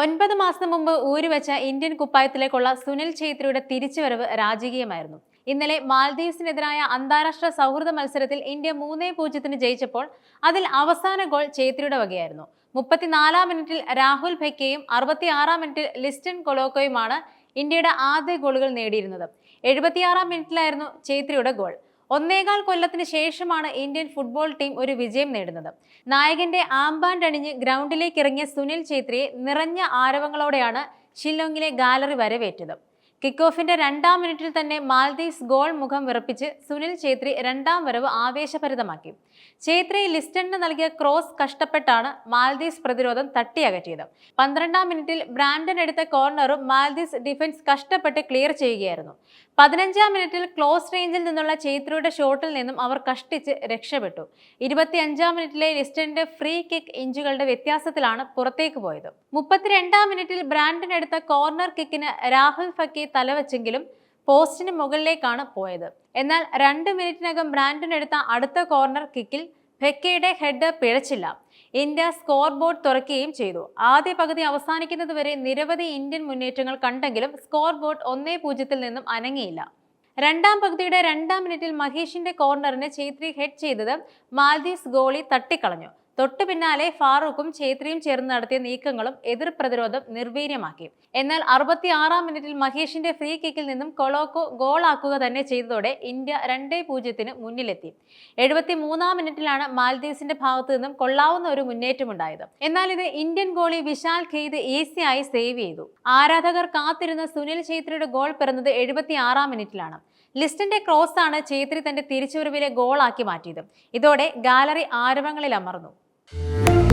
ഒൻപത് മാസം മുമ്പ് ഊരുവെച്ച ഇന്ത്യൻ കുപ്പായത്തിലേക്കുള്ള സുനിൽ ഛേത്രിയുടെ തിരിച്ചുവരവ് രാജകീയമായിരുന്നു. ഇന്നലെ മാൽദീവ്സിനെതിരായ അന്താരാഷ്ട്ര സൗഹൃദ മത്സരത്തിൽ ഇന്ത്യ മൂന്നേ പൂജ്യത്തിന് ജയിച്ചപ്പോൾ അതിൽ അവസാന ഗോൾ ഛേത്രിയുടെ വകയായിരുന്നു. മുപ്പത്തിനാലാം മിനിറ്റിൽ രാഹുൽ ഭെക്കയും അറുപത്തിയാറാം മിനിറ്റിൽ ലിസ്റ്റൻ കൊലോക്കോയുമാണ് ഇന്ത്യയുടെ ആദ്യ ഗോളുകൾ നേടിയിരുന്നത്. എഴുപത്തിയാറാം മിനിറ്റിലായിരുന്നു ഛേത്രിയുടെ ഗോൾ. ഒന്നേകാൽ കൊല്ലത്തിന് ശേഷമാണ് ഇന്ത്യൻ ഫുട്ബോൾ ടീം ഒരു വിജയം നേടുന്നത്. നായകന്റെ ആംബാൻഡ് അണിഞ്ഞ് ഗ്രൗണ്ടിലേക്ക് ഇറങ്ങിയ സുനിൽ ഛേത്രിയെ നിറഞ്ഞ ആരവങ്ങളോടെയാണ് ഷില്ലോങ്ങിലെ ഗാലറി വരവേറ്റത്. കിക്ക് ഓഫിന്റെ രണ്ടാം മിനിറ്റിൽ തന്നെ മാൽദീവ്സ് ഗോൾ മുഖം വിറപ്പിച്ച് സുനിൽ ഛേത്രി രണ്ടാം വരവ് ആവേശഭരിതമാക്കി. ഛേത്രി ലിസ്റ്റണിന് നൽകിയ ക്രോസ് കഷ്ടപ്പെട്ടാണ് മാൽദീവ്സ് പ്രതിരോധം തട്ടിയകറ്റിയത്. പന്ത്രണ്ടാം മിനിറ്റിൽ ബ്രാൻഡൻ എടുത്ത കോർണറും മാൽദീവ്സ് ഡിഫൻസ് കഷ്ടപ്പെട്ട് ക്ലിയർ ചെയ്യുകയായിരുന്നു. പതിനഞ്ചാം മിനിറ്റിൽ ക്ലോസ് റേഞ്ചിൽ നിന്നുള്ള ഛേത്രിയുടെ ഷോട്ടിൽ നിന്നും അവർ കഷ്ടിച്ച് രക്ഷപ്പെട്ടു. ഇരുപത്തിയഞ്ചാം മിനിറ്റിലെ ലിസ്റ്റണിന്റെ ഫ്രീ കിക്ക് ഇഞ്ചുകളുടെ വ്യത്യാസത്തിലാണ് പുറത്തേക്ക് പോയത്. മുപ്പത്തിരണ്ടാം മിനിറ്റിൽ ബ്രാൻഡൻ എടുത്ത കോർണർ കിക്കിന് രാഹുൽ ഫക്കി തലവെച്ചെങ്കിലും പോസ്റ്റിന് മുകളിലേക്കാണ് പോയത്. എന്നാൽ രണ്ട് മിനിറ്റിനകം ബ്രാൻഡൻ എടുത്ത അടുത്ത കോർണർ കിക്കിൽ ഭെക്കയുടെ ഹെഡ് പിഴച്ചില്ല. ഇന്ത്യ സ്കോർ ബോർഡ് തുറക്കുകയും ചെയ്തു. ആദ്യ പകുതി അവസാനിക്കുന്നതുവരെ നിരവധി ഇന്ത്യൻ മുന്നേറ്റങ്ങൾ കണ്ടെങ്കിലും സ്കോർ ബോർഡ് ഒന്നേ പൂജ്യത്തിൽ നിന്നും അനങ്ങിയില്ല. രണ്ടാം പകുതിയുടെ രണ്ടാം മിനിറ്റിൽ മഹേഷിന്റെ കോർണറിന് ഛേത്രി ഹെഡ് ചെയ്തത് മാൽദീവ്സ് ഗോളി തട്ടിക്കളഞ്ഞു. തൊട്ടു പിന്നാലെ ഫാറൂഖും ഛേത്രിയും ചേർന്ന് നടത്തിയ നീക്കങ്ങളും എതിർ പ്രതിരോധം നിർവീര്യമാക്കി. എന്നാൽ അറുപത്തിയാറാം മിനിറ്റിൽ മഹേഷിന്റെ ഫ്രീ കിക്കിൽ നിന്നും കൊളോക്കോ ഗോളാക്കുക തന്നെ ചെയ്തതോടെ ഇന്ത്യ രണ്ടേ പൂജ്യത്തിന് മുന്നിലെത്തി. എഴുപത്തി മൂന്നാം മിനിറ്റിലാണ് മാൽദീവ്സിന്റെ ഭാഗത്തു നിന്നും കൊള്ളാവുന്ന ഒരു മുന്നേറ്റമുണ്ടായത്. എന്നാൽ ഇത് ഇന്ത്യൻ ഗോളി വിശാൽ ഖെയ്ദ് ഈസിയായി സേവ് ചെയ്തു. ആരാധകർ കാത്തിരുന്ന സുനിൽ ഛേത്രിയുടെ ഗോൾ പിറന്നത് എഴുപത്തിയാറാം മിനിറ്റിലാണ്. ലിസ്റ്റിന്റെ ക്രോസ് ആണ് ഛേത്രി തന്റെ തിരിച്ചുവരവിലെ ഗോളാക്കി മാറ്റിയത്. ഇതോടെ ഗാലറി ആരവങ്ങളിൽ അമർന്നു. Thank you.